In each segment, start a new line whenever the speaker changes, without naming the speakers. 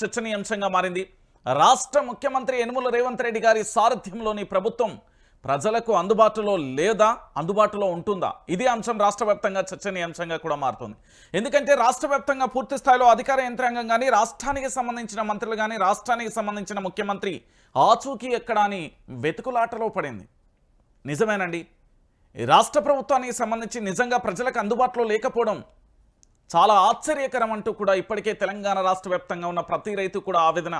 చర్చనీయాంశంగా మారింది. రాష్ట్ర ముఖ్యమంత్రి యనుమల రేవంత్ రెడ్డి గారి సారథ్యంలోని ప్రభుత్వం ప్రజలకు అందుబాటులో లేదా అందుబాటులో ఉంటుందా? ఇదే అంశం రాష్ట్ర వ్యాప్తంగా చర్చనీయాంశంగా కూడా మారుతుంది. ఎందుకంటే రాష్ట్ర వ్యాప్తంగా పూర్తి స్థాయిలో అధికార యంత్రాంగం కానీ రాష్ట్రానికి సంబంధించిన మంత్రులు కానీ రాష్ట్రానికి సంబంధించిన ముఖ్యమంత్రి ఆచూకీ ఎక్కడా అని వెతుకులాటలో పడింది. నిజమేనండి. రాష్ట్ర ప్రభుత్వానికి సంబంధించి నిజంగా ప్రజలకు అందుబాటులో లేకపోవడం చాలా ఆశ్చర్యకరం అంటూ కూడా ఇప్పటికే తెలంగాణ రాష్ట్ర వ్యాప్తంగా ఉన్న ప్రతి రైతు కూడా ఆవేదన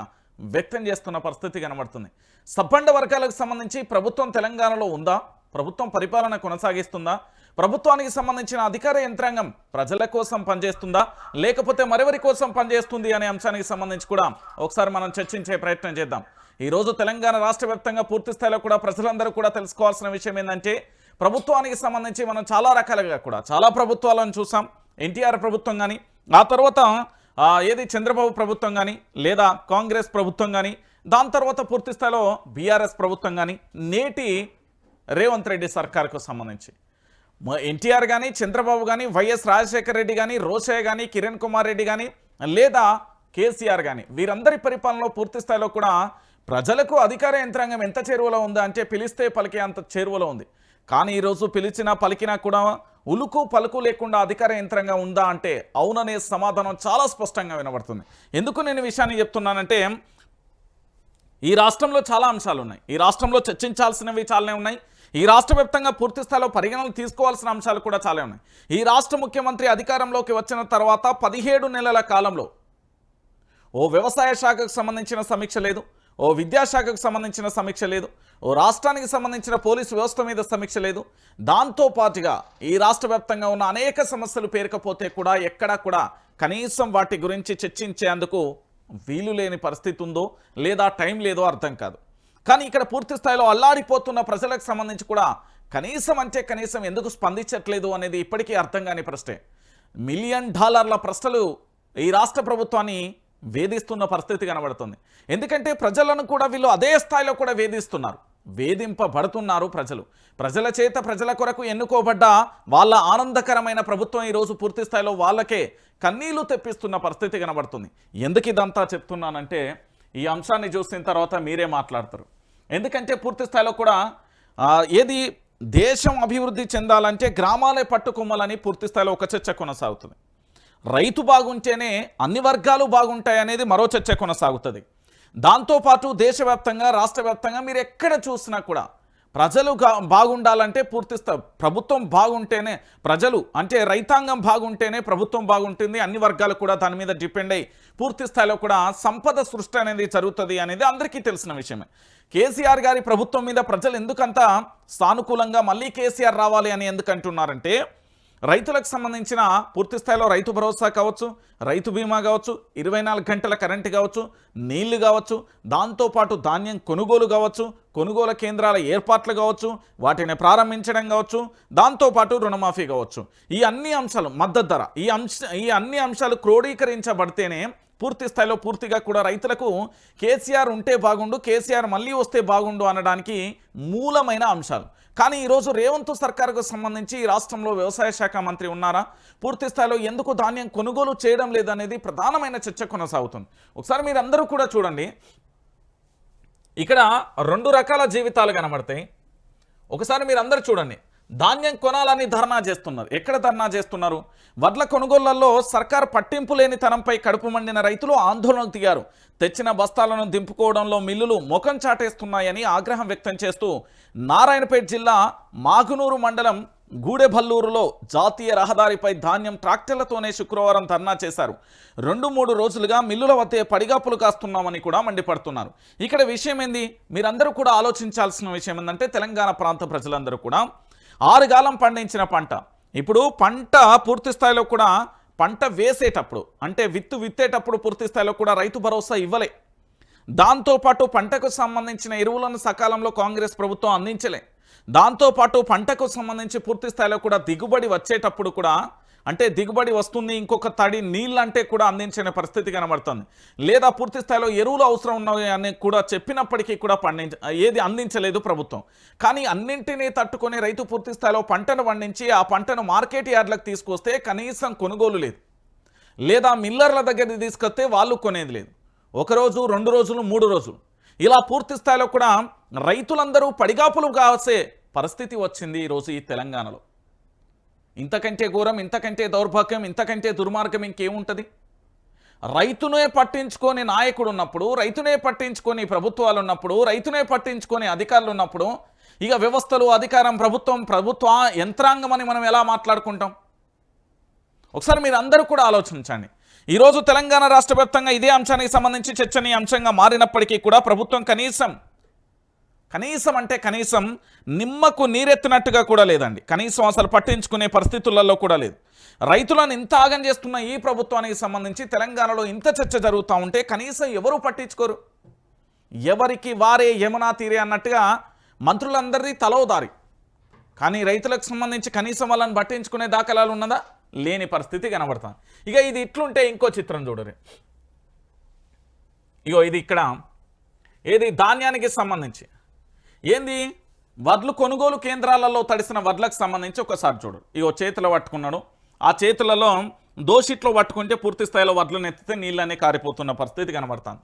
వ్యక్తం చేస్తున్న పరిస్థితి కనబడుతుంది. సబ్బండ వర్గాలకు సంబంధించి ప్రభుత్వం తెలంగాణలో ఉందా? ప్రభుత్వం పరిపాలన కొనసాగిస్తుందా? ప్రభుత్వానికి సంబంధించిన అధికార యంత్రాంగం ప్రజల కోసం పనిచేస్తుందా? లేకపోతే మరెవరి కోసం పనిచేస్తుంది అనే అంశానికి సంబంధించి కూడా ఒకసారి మనం చర్చించే ప్రయత్నం చేద్దాం. ఈరోజు తెలంగాణ రాష్ట్ర వ్యాప్తంగా పూర్తి స్థాయిలో కూడా ప్రజలందరూ కూడా తెలుసుకోవాల్సిన విషయం ఏంటంటే ప్రభుత్వానికి సంబంధించి మనం చాలా రకాలుగా కూడా చాలా ప్రభుత్వాలను చూసాం. ఎన్టీఆర్ ప్రభుత్వం కానీ ఆ తర్వాత ఏది చంద్రబాబు ప్రభుత్వం కానీ లేదా కాంగ్రెస్ ప్రభుత్వం కానీ దాని తర్వాత పూర్తి స్థాయిలో బీఆర్ఎస్ ప్రభుత్వం కానీ నేటి రేవంత్ రెడ్డి సర్కార్కు సంబంధించి. ఎన్టీఆర్ కానీ చంద్రబాబు కానీ వైఎస్ రాజశేఖర రెడ్డి కానీ రోషయ్య కానీ కిరణ్ కుమార్ రెడ్డి కానీ లేదా కేసీఆర్ కానీ వీరందరి పరిపాలనలో పూర్తి స్థాయిలో కూడా ప్రజలకు అధికార యంత్రాంగం ఎంత చేరువలో ఉందా అంటే పిలిస్తే పలికే అంత చేరువలో ఉంది. కానీ ఈరోజు పిలిచినా పలికినా కూడా ఉలుకు పలుకు లేకుండా అధికార యంత్రంగా ఉందా అంటే అవుననే సమాధానం చాలా స్పష్టంగా వినబడుతుంది. ఎందుకు నేను విషయాన్ని చెప్తున్నానంటే ఈ రాష్ట్రంలో చాలా అంశాలు ఉన్నాయి ఈ రాష్ట్రంలో చర్చించాల్సినవి చాలానే ఉన్నాయి. ఈ రాష్ట్ర వ్యాప్తంగా పూర్తి స్థాయిలో పరిగణనలు తీసుకోవాల్సిన అంశాలు కూడా చాలా ఉన్నాయి. ఈ రాష్ట్ర ముఖ్యమంత్రి అధికారంలోకి వచ్చిన తర్వాత పదిహేడు నెలల కాలంలో ఓ వ్యవసాయ శాఖకు సంబంధించిన సమీక్ష లేదు. ఓ విద్యాశాఖకు సంబంధించిన సమీక్ష లేదు. ఓ రాష్ట్రానికి సంబంధించిన పోలీసు వ్యవస్థ మీద సమీక్ష లేదు. దాంతో పాటుగా ఈ రాష్ట్ర వ్యాప్తంగా ఉన్న అనేక సమస్యలు పేరుకపోతే కూడా ఎక్కడా కూడా కనీసం వాటి గురించి చర్చించేందుకు వీలు లేని పరిస్థితి ఉందో లేదా టైం లేదో అర్థం కాదు. కానీ ఇక్కడ పూర్తి స్థాయిలో అల్లాడిపోతున్న ప్రజలకు సంబంధించి కూడా కనీసం అంటే కనీసం ఎందుకు స్పందించట్లేదు అనేది ఇప్పటికీ అర్థం కాని ప్రశ్నే. మిలియన్ డాలర్ల ప్రశ్నలు ఈ రాష్ట్ర ప్రభుత్వాన్ని వేధిస్తున్న పరిస్థితి కనబడుతుంది. ఎందుకంటే ప్రజలను కూడా వీళ్ళు అదే స్థాయిలో కూడా వేధిస్తున్నారు. వేధింపబడుతున్నారు ప్రజలు. ప్రజల చేత ప్రజల కొరకు ఎన్నుకోబడ్డ వాళ్ళ ఆనందకరమైన ప్రభుత్వం ఈరోజు పూర్తి స్థాయిలో వాళ్ళకే కన్నీళ్ళు తెప్పిస్తున్న పరిస్థితి కనబడుతుంది. ఎందుకు ఇదంతా చెప్తున్నానంటే ఈ అంశాన్ని చూసిన తర్వాత మీరే మాట్లాడతారు. ఎందుకంటే పూర్తి స్థాయిలో కూడా ఏది దేశం అభివృద్ధి చెందాలంటే గ్రామాలే పట్టుకొమ్మలని పూర్తి స్థాయిలో ఒక చర్చ కొనసాగుతుంది. రైతు బాగుంటేనే అన్ని వర్గాలు బాగుంటాయి అనేది మరో చర్చ కొనసాగుతుంది. దాంతోపాటు దేశవ్యాప్తంగా రాష్ట్ర వ్యాప్తంగా మీరు ఎక్కడ చూసినా కూడా ప్రజలు బాగుండాలంటే పూర్తిస్తా ప్రభుత్వం బాగుంటేనే ప్రజలు అంటే రైతాంగం బాగుంటేనే ప్రభుత్వం బాగుంటుంది. అన్ని వర్గాలు కూడా దాని మీద డిపెండ్ అయ్యి పూర్తి స్థాయిలో కూడా సంపద సృష్టి అనేది జరుగుతుంది అనేది అందరికీ తెలిసిన విషయమే. కేసీఆర్ గారి ప్రభుత్వం మీద ప్రజలు ఎందుకంత సానుకూలంగా మళ్ళీ కేసీఆర్ రావాలి అని ఎందుకంటున్నారంటే రైతులకు సంబంధించిన పూర్తి స్థాయిలో రైతు భరోసా కావచ్చు రైతు బీమా కావచ్చు ఇరవై నాలుగు గంటల కరెంటు కావచ్చు నీళ్ళు కావచ్చు దాంతోపాటు ధాన్యం కొనుగోలు కావచ్చు కొనుగోలు కేంద్రాల ఏర్పాట్లు కావచ్చు వాటిని ప్రారంభించడం కావచ్చు దాంతోపాటు రుణమాఫీ కావచ్చు. ఈ అన్ని అంశాలు మద్దతు ధర ఈ అంశ ఈ అన్ని అంశాలు క్రోడీకరించబడితేనే పూర్తి స్థాయిలో పూర్తిగా కూడా రైతులకు కేసీఆర్ ఉంటే బాగుండు కేసీఆర్ మళ్ళీ వస్తే బాగుండు అనడానికి మూలమైన అంశాలు. కానీ ఈరోజు రేవంత్ సర్కార్కు సంబంధించి ఈ రాష్ట్రంలో వ్యవసాయ శాఖ మంత్రి ఉన్నారా? పూర్తి స్థాయిలో ఎందుకు ధాన్యం కొనుగోలు చేయడం లేదనేది ప్రధానమైన చర్చ కొనసాగుతుంది. ఒకసారి మీరందరూ కూడా చూడండి. ఇక్కడ రెండు రకాల జీవితాలు కనబడతాయి. ఒకసారి మీరు అందరు చూడండి. ధాన్యం కొనాలని ధర్నా చేస్తున్నారు. ఎక్కడ ధర్నా చేస్తున్నారు? వడ్ల కొనుగోళ్ళలో సర్కార్ పట్టింపు లేని తనంపై కడుపు మండిన రైతులు ఆందోళనకు దిగారు. తెచ్చిన బస్తాలను దింపుకోవడంలో మిల్లులు ముఖం చాటేస్తున్నాయని ఆగ్రహం వ్యక్తం చేస్తూ నారాయణపేట జిల్లా మాగునూరు మండలం గూడెభల్లూరులో జాతీయ రహదారిపై ధాన్యం ట్రాక్టర్లతోనే శుక్రవారం ధర్నా చేశారు. రెండు మూడు రోజులుగా మిల్లుల వద్దే పడిగాపులు కాస్తున్నామని కూడా మండిపడుతున్నారు. ఇక్కడ విషయం ఏంది మీరందరూ కూడా ఆలోచించాల్సిన విషయం ఏంటంటే తెలంగాణ ప్రాంత ప్రజలందరూ కూడా ఆరుగాలం పండించిన పంట. ఇప్పుడు పంట పూర్తి స్థాయిలో కూడా పంట వేసేటప్పుడు అంటే విత్తు విత్తేటప్పుడు పూర్తి స్థాయిలో కూడా రైతు భరోసా ఇవ్వలే. దాంతోపాటు పంటకు సంబంధించిన ఎరువులను సకాలంలో కాంగ్రెస్ ప్రభుత్వం అందించలే. దాంతోపాటు పంటకు సంబంధించి పూర్తి స్థాయిలో కూడా దిగుబడి వచ్చేటప్పుడు కూడా అంటే దిగుబడి వస్తుంది ఇంకొక తడి నీళ్ళు అంటే కూడా అందించని పరిస్థితి కనబడుతుంది. లేదా పూర్తి స్థాయిలో ఎరువులు అవసరం ఉన్నాయి అని కూడా చెప్పినప్పటికీ కూడా పండించ ఏది అందించలేదు ప్రభుత్వం. కానీ అన్నింటినీ తట్టుకొని రైతు పూర్తి స్థాయిలో పంటను పండించి ఆ పంటను మార్కెట్ యార్డ్లకు తీసుకొస్తే కనీసం కొనుగోలు లేదు. లేదా మిల్లర్ల దగ్గర తీసుకొస్తే వాళ్ళు కొనేది లేదు. ఒకరోజు రెండు రోజులు మూడు రోజులు. ఇలా పూర్తి స్థాయిలో కూడా రైతులందరూ పడిగాపులు కాసే పరిస్థితి వచ్చింది ఈరోజు ఈ తెలంగాణలో. ఇంతకంటే ఘోరం ఇంతకంటే దౌర్భాగ్యం ఇంతకంటే దుర్మార్గం ఇంకేముంటుంది? రైతునే పట్టించుకొని నాయకుడు ఉన్నప్పుడు రైతునే పట్టించుకొని ప్రభుత్వాలు ఉన్నప్పుడు రైతునే పట్టించుకొని అధికారులు ఉన్నప్పుడు ఇక వ్యవస్థలు అధికారం ప్రభుత్వం ప్రభుత్వ యంత్రాంగం అని మనం ఎలా మాట్లాడుకుంటాం? ఒకసారి మీరు అందరూ కూడా ఆలోచించండి. ఈరోజు తెలంగాణ రాష్ట్ర ఇదే అంశానికి సంబంధించి చర్చనీయాంశంగా మారినప్పటికీ కూడా ప్రభుత్వం కనీసం కనీసం అంటే కనీసం నిమ్మకు నీరెత్తినట్టుగా కూడా లేదండి. కనీసం అసలు పట్టించుకునే పరిస్థితులలో కూడా లేదు. రైతులను ఇంత ఆగం చేస్తున్న ఈ ప్రభుత్వానికి సంబంధించి తెలంగాణలో ఇంత చర్చ జరుగుతూ ఉంటే కనీసం ఎవరు పట్టించుకోరు? ఎవరికి వారే యమునా తీరే అన్నట్టుగా మంత్రులందరిది తలోదారి కానీ రైతులకు సంబంధించి కనీసం వాళ్ళని పట్టించుకునే దాఖలాలు ఉన్నదా? లేని పరిస్థితి కనబడుతుంది ఇక ఇది ఇట్లుంటే ఇంకో చిత్రం చూడరు. ఇగో ఇది ఇక్కడ. ఏది ధాన్యానికి సంబంధించి. ఏంది? వడ్లు కొనుగోలు కేంద్రాలలో తడిసిన వడ్లకు సంబంధించి ఒకసారి చూడు. ఇగో చేతిలో పట్టుకున్నాడు. ఆ చేతులలో దోషిట్లో పట్టుకుంటే పూర్తి స్థాయిలో వడ్లను ఎత్తితే నీళ్ళనే కారిపోతున్న పరిస్థితి కనబడుతుంది.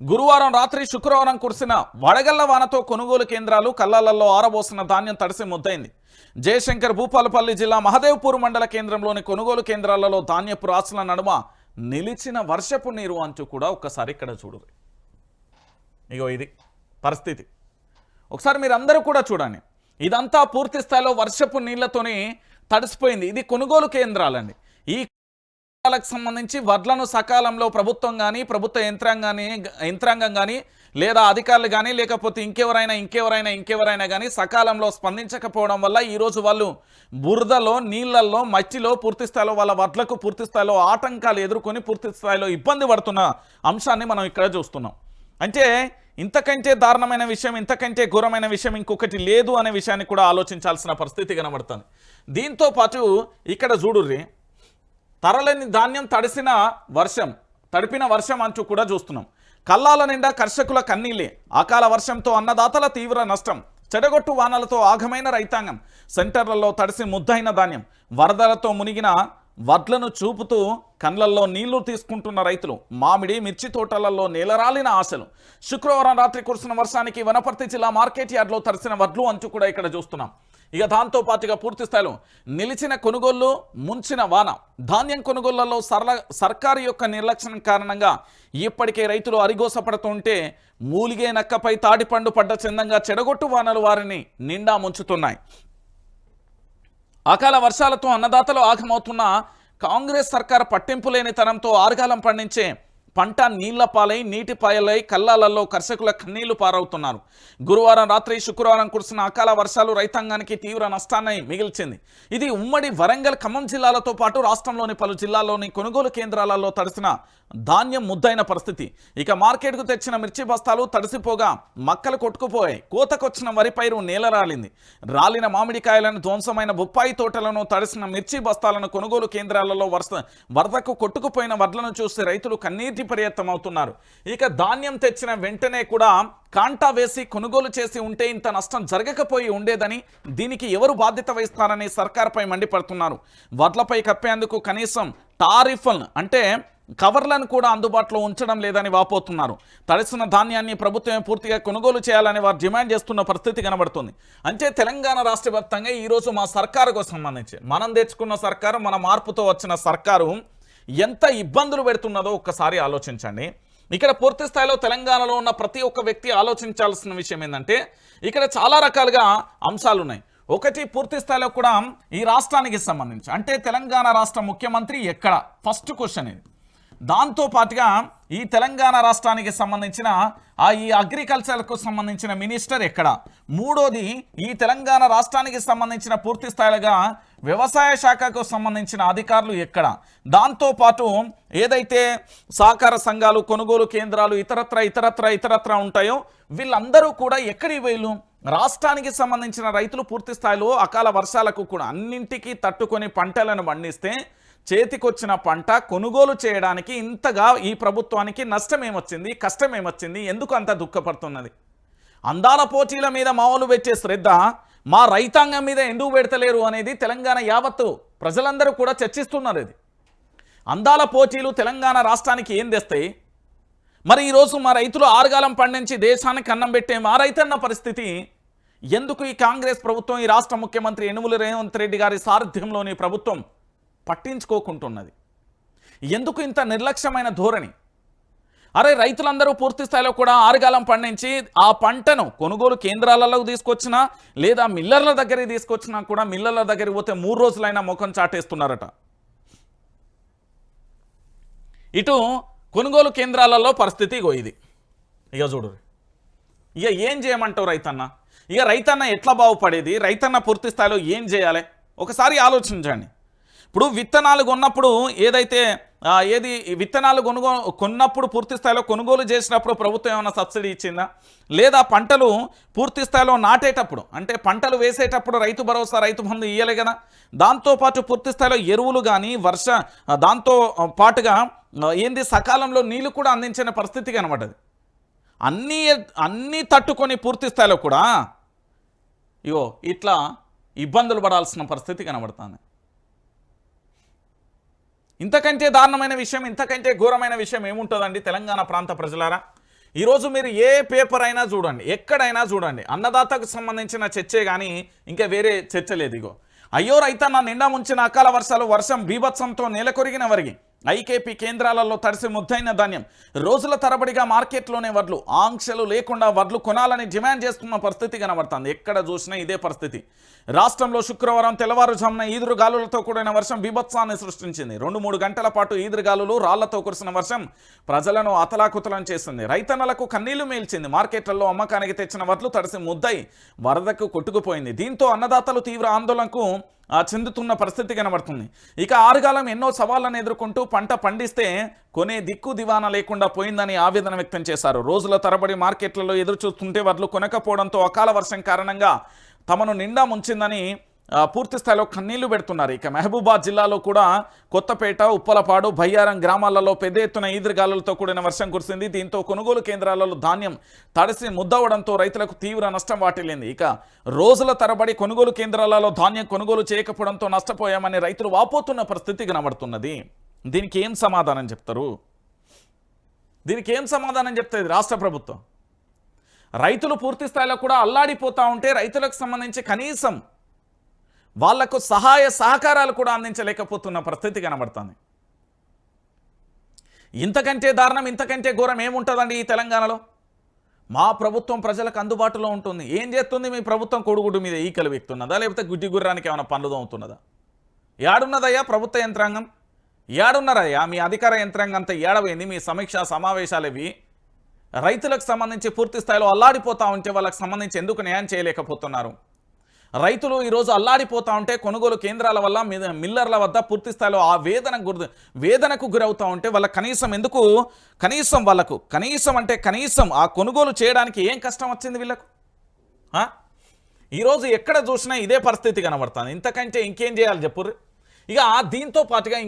గురువారం రాత్రి శుక్రవారం కురిసిన వడగళ్ళ వానతో కొనుగోలు కేంద్రాలు కల్లాలలో ఆరబోసిన ధాన్యం తడిసి ముద్దైంది. జయశంకర్ భూపాలపల్లి జిల్లా మహదేవ్పూర్ మండల కేంద్రంలోని కొనుగోలు కేంద్రాలలో ధాన్యపు రాసుల నడుమ నిలిచిన వర్షపు నీరు అంచు కూడా ఒక్కసారి ఇక్కడ చూడు. ఇగో ఇది పరిస్థితి. ఒకసారి మీరు అందరూ కూడా చూడండి. ఇదంతా పూర్తి స్థాయిలో వర్షపు నీళ్ళతోనే తడిసిపోయింది. ఇది కొనుగోలు కేంద్రాలండి. ఈ కేంద్రాలకు సంబంధించి వడ్లను సకాలంలో ప్రభుత్వం కానీ ప్రభుత్వ యంత్రాంగాన్ని యంత్రాంగం కానీ లేదా అధికారులు కానీ లేకపోతే ఇంకెవరైనా ఇంకెవరైనా ఇంకెవరైనా కానీ సకాలంలో స్పందించకపోవడం వల్ల ఈరోజు వాళ్ళు బురదలో నీళ్ళల్లో మట్టిలో పూర్తి స్థాయిలో వాళ్ళ వడ్లకు పూర్తి స్థాయిలో ఆటంకాలు ఎదుర్కొని పూర్తి స్థాయిలో ఇబ్బంది పడుతున్న అంశాన్ని మనం ఇక్కడ చూస్తున్నాం. అంటే ఇంతకంటే దారుణమైన విషయం ఇంతకంటే ఘోరమైన విషయం ఇంకొకటి లేదు అనే విషయాన్ని కూడా ఆలోచించాల్సిన పరిస్థితి కనబడుతుంది. దీంతో పాటు ఇక్కడ చూడుర్రి తరలని ధాన్యం తడిసిన వర్షం తడిపిన వర్షం అంటూ కూడా చూస్తున్నాం. కల్లాల నిండా కర్షకుల కన్నీలే అకాల వర్షంతో అన్నదాతల తీవ్ర నష్టం చెడగొట్టు వానలతో ఆఘమైన రైతాంగం సెంటర్లలో తడిసి ముద్దైన ధాన్యం వరదలతో మునిగిన వడ్లను చూపుతూ కండ్లల్లో నీళ్ళు తీసుకుంటున్న రైతులు మామిడి మిర్చి తోటలలో నేలరాలిన ఆశలు. శుక్రవారం రాత్రి కురిసిన వర్షానికి వనపర్తి జిల్లా మార్కెట్ యార్డ్లో తరిసిన వడ్లు అంచు కూడా ఇక్కడ చూస్తున్నాం. ఇక దాంతో పాటుగా పూర్తి స్థాయిలో నిలిచిన కొనుగోళ్ళు ముంచిన వాన. ధాన్యం కొనుగోళ్ళలో సరళ సర్కారు యొక్క నిర్లక్ష్యం కారణంగా ఇప్పటికే రైతులు అరిగోసపడుతుంటే మూలిగే నక్కపై తాడిపండు పడ్డ చందంగా చెడగొట్టు వానలు వారిని నిండా ముంచుతున్నాయి. అకాల వర్షాలతో అన్నదాతలు ఆగమవుతున్న కాంగ్రెస్ సర్కార్ పట్టింపు లేని తనంతో ఆరుగాలం పండించే పంట నీళ్ళ పాలై నీటి పాయలై కల్లాలలో కర్షకుల కన్నీళ్ళు పారవుతున్నారు. గురువారం రాత్రి శుక్రవారం కురిసిన అకాల వర్షాలు రైతాంగానికి తీవ్ర నష్టాన్ని మిగిల్చింది. ఇది ఉమ్మడి వరంగల్ ఖమ్మం జిల్లాలతో పాటు రాష్ట్రంలోని పలు జిల్లాల్లోని కొనుగోలు కేంద్రాలలో తడిసిన ధాన్యం ముద్దైన పరిస్థితి. ఇక మార్కెట్కు తెచ్చిన మిర్చి బస్తాలు తడిసిపోగా మక్కలు కొట్టుకుపోయాయి. కోతకొచ్చిన వరి పైరు నేల రాలింది. రాలిన మామిడికాయలను ధ్వంసమైన బొప్పాయి తోటలను తడిసిన మిర్చి బస్తాలను కొనుగోలు కేంద్రాలలో వరస వరదకు కొట్టుకుపోయిన వడ్లను చూసి రైతులు కన్నీటి పర్యత్తమవుతున్నారు ఇక ధాన్యం తెచ్చిన వెంటనే కూడా కాంటా వేసి కొనుగోలు చేసి ఉంటే ఇంత నష్టం జరగకపోయి ఉండేదని దీనికి ఎవరు బాధ్యత వహిస్తారని సర్కార్పై మండిపడుతున్నారు. వడ్లపై కప్పేందుకు కనీసం టారిఫ్లను అంటే కవర్లను కూడా అందుబాటులో ఉంచడం లేదని వాపోతున్నారు. తడిసిన ధాన్యాన్ని ప్రభుత్వమే పూర్తిగా కొనుగోలు చేయాలని వారు డిమాండ్ చేస్తున్న పరిస్థితి కనబడుతుంది. అంటే తెలంగాణ రాష్ట్ర వ్యాప్తంగా ఈరోజు మా సర్కారుకు సంబంధించి మనం తెచ్చుకున్న సర్కారు మన మార్పుతో వచ్చిన సర్కారు ఎంత ఇబ్బందులు పెడుతున్నదో ఒక్కసారి ఆలోచించండి. ఇక్కడ పూర్తి స్థాయిలో తెలంగాణలో ఉన్న ప్రతి ఒక్క వ్యక్తి ఆలోచించాల్సిన విషయం ఏంటంటే ఇక్కడ చాలా రకాలుగా అంశాలు ఉన్నాయి. ఒకటి పూర్తి స్థాయిలో కూడా ఈ రాష్ట్రానికి సంబంధించి అంటే తెలంగాణ రాష్ట్ర ముఖ్యమంత్రి ఎక్కడ? ఫస్ట్ క్వశ్చన్ ఇది. దాంతోపాటుగా ఈ తెలంగాణ రాష్ట్రానికి సంబంధించిన ఆ ఈ అగ్రికల్చర్కు సంబంధించిన మినిస్టర్ ఎక్కడ? మూడోది ఈ తెలంగాణ రాష్ట్రానికి సంబంధించిన పూర్తి స్థాయిగా వ్యవసాయ శాఖకు సంబంధించిన అధికారులు ఎక్కడ? దాంతోపాటు ఏదైతే సహకార సంఘాలు కొనుగోలు కేంద్రాలు ఇతరత్ర ఇతరత్ర ఇతరత్ర ఉంటాయో వీళ్ళందరూ కూడా ఎక్కడి వీళ్ళు? రాష్ట్రానికి సంబంధించిన రైతులు పూర్తి స్థాయిలో అకాల వర్షాలకు కూడా అన్నింటికీ తట్టుకొని పంటలను పండిస్తే చేతికొచ్చిన పంట కొనుగోలు చేయడానికి ఇంతగా ఈ ప్రభుత్వానికి నష్టం ఏమొచ్చింది కష్టం ఏమొచ్చింది ఎందుకు అంత దుఃఖపడుతున్నది? అందాల పోటీల మీద మామూలు పెట్టే శ్రద్ధ మా రైతాంగం మీద ఎందుకు పెడతలేరు అనేది తెలంగాణ యావత్తు ప్రజలందరూ కూడా చర్చిస్తున్నారు ఇది. అందాల పోటీలు తెలంగాణ రాష్ట్రానికి ఏం తెస్తాయి? మరి ఈరోజు మా రైతులు ఆరుగాలం పండించి దేశానికి అన్నం పెట్టే మా రైతన్న పరిస్థితి ఎందుకు ఈ కాంగ్రెస్ ప్రభుత్వం ఈ రాష్ట్ర ముఖ్యమంత్రి యనుమల రేవంత్ రెడ్డి గారి సారథ్యంలోని ప్రభుత్వం పట్టించుకోకుంటున్నది. ఎందుకు ఇంత నిర్లక్ష్యమైన ధోరణి? అరే రైతులందరూ పూర్తి స్థాయిలో కూడా ఆరుగాలం పండించి ఆ పంటను కొనుగోలు కేంద్రాలలో తీసుకొచ్చినా లేదా మిల్లర్ల దగ్గరికి తీసుకొచ్చినా కూడా మిల్లర్ల దగ్గరికి పోతే మూడు రోజులైనా ముఖం చాటేస్తున్నారట. ఇటు కొనుగోలు కేంద్రాలలో పరిస్థితి ఇగో ఇది. ఇక చూడు. ఇక ఏం చేయమంటావు రైతన్న? ఇక రైతన్న ఎట్లా బాగుపడేది? రైతన్న పూర్తి స్థాయిలో ఏం చేయాలి? ఒకసారి ఆలోచించండి. ఇప్పుడు విత్తనాలు కొన్నప్పుడు ఏదైతే ఏది విత్తనాలు కొనుగో కొన్నప్పుడు పూర్తి స్థాయిలో కొనుగోలు చేసినప్పుడు ప్రభుత్వం ఏమైనా సబ్సిడీ ఇచ్చిందా? లేదా పంటలు పూర్తి స్థాయిలో నాటేటప్పుడు అంటే పంటలు వేసేటప్పుడు రైతు భరోసా రైతు బంధు ఇయ్యలే కదా? దాంతోపాటు పూర్తి స్థాయిలో ఎరువులు కానీ వర్ష దాంతో పాటుగా ఏంది సకాలంలో నీళ్ళు కూడా అందించిన పరిస్థితి కనబడ్డది. అన్నీ అన్నీ తట్టుకొని పూర్తి స్థాయిలో కూడా ఇగో ఇట్లా ఇబ్బందులు పడాల్సిన పరిస్థితి కనబడుతుంది. ఇంతకంటే దారుణమైన విషయం ఇంతకంటే ఘోరమైన విషయం ఏముంటుందండి తెలంగాణ ప్రాంత ప్రజలారా? ఈరోజు మీరు ఏ పేపర్ అయినా చూడండి ఎక్కడైనా చూడండి. అన్నదాతకు సంబంధించిన చర్చే కానీ ఇంకా వేరే చర్చ లేదు ఇగో. అయ్యో రైతన్న నిండా ముంచిన అకాల వర్షాలు వర్షం బీభత్సంతో నేలకొరిగిన వరిగి ఐకేపీ కేంద్రాలలో తడిసి ముద్దైన ధాన్యం. రోజుల తరబడిగా మార్కెట్లోనే వడ్లు. ఆంక్షలు లేకుండా వడ్లు కొనాలని డిమాండ్ చేస్తున్న పరిస్థితి కనబడుతుంది. ఎక్కడ చూసినా ఇదే పరిస్థితి. రాష్ట్రంలో శుక్రవారం తెల్లవారుజామున ఈదురుగాలులతో కూడిన వర్షం బీభత్సాన్ని సృష్టించింది. రెండు మూడు గంటల పాటు ఈదురుగాలులు రాళ్ళతో కురిసిన వర్షం ప్రజలను అతలాకుతలం చేసింది. రైతన్నలకు కన్నీళ్ళు మేల్చింది. మార్కెట్లలో అమ్మకానికి తెచ్చిన వడ్లు తడిసి ముద్దై వరదకు కొట్టుకుపోయింది. దీంతో అన్నదాతలు తీవ్ర ఆందోళనకు చెందుతున్న పరిస్థితి కనబడుతుంది. ఇక ఆరుగాలం ఎన్నో సవాళ్ళను ఎదుర్కొంటూ పంట పండిస్తే కొనే దిక్కు దివానా లేకుండా పోయిందని ఆవేదన వ్యక్తం చేశారు. రోజుల తరబడి మార్కెట్లలో ఎదురు చూస్తుంటే వడ్లు కొనకపోవడంతో అకాల వర్షం కారణంగా తమను నిండా ముంచిందని పూర్తి స్థాయిలో కన్నీళ్ళు పెడుతున్నారు. ఇక మహబూబాద్ జిల్లాలో కూడా కొత్తపేట ఉప్పలపాడు భయ్యారం గ్రామాలలో పెద్ద ఎత్తున ఈదురుగాలులతో కూడిన వర్షం కురిసింది. దీంతో కొనుగోలు కేంద్రాలలో ధాన్యం తడిసి ముద్దవడంతో రైతులకు తీవ్ర నష్టం వాటిల్లింది. ఇక రోజుల తరబడి కొనుగోలు కేంద్రాలలో ధాన్యం కొనుగోలు చేయకపోవడంతో నష్టపోయామని రైతులు వాపోతున్న పరిస్థితి కనబడుతున్నది. దీనికి ఏం సమాధానం చెప్తారు? దీనికి ఏం సమాధానం చెప్తుంది రాష్ట్ర ప్రభుత్వం? రైతులు పూర్తి స్థాయిలో కూడా అల్లాడిపోతూ ఉంటే రైతులకు సంబంధించి కనీసం వాళ్ళకు సహాయ సహకారాలు కూడా అందించలేకపోతున్న పరిస్థితి కనబడుతుంది. ఇంతకంటే దారుణం ఇంతకంటే ఘోరం ఏముంటుందండి ఈ తెలంగాణలో? మా ప్రభుత్వం ప్రజలకు అందుబాటులో ఉంటుంది. ఏం చేస్తుంది? మీ ప్రభుత్వం కొడుగుడు మీద ఈకలు వ్యక్తున్నదా లేకపోతే గుడ్డి గుర్రానికి ఏమైనా పనులు తోముతున్నదా? ఏడున్నదయ్యా ప్రభుత్వ యంత్రాంగం? ఏడున్నారయ్యా మీ అధికార యంత్రాంగం అంతా ఏడవైంది. మీ సమీక్ష సమావేశాలు ఇవి. రైతులకు సంబంధించి పూర్తి స్థాయిలో అల్లాడిపోతా ఉంటే వాళ్ళకి సంబంధించి ఎందుకు న్యాయం చేయలేకపోతున్నారు? రైతులు ఈరోజు అల్లాడిపోతా ఉంటే కొనుగోలు కేంద్రాల వల్ల మిల్లర్ల వద్ద పూర్తి స్థాయిలో ఆ వేదన గురి వేదనకు గురవుతా ఉంటే వాళ్ళ కనీసం ఎందుకు? కనీసం వాళ్ళకు కనీసం అంటే కనీసం ఆ కొనుగోలు చేయడానికి ఏం కష్టం వచ్చింది వీళ్ళకు? ఆ? ఈరోజు ఎక్కడ చూసినా ఇదే పరిస్థితి కనబడుతుంది. ఇంతకంటే ఇంకేం చేయాలి చెప్పుర్రి? ఇక దీంతో పాటుగా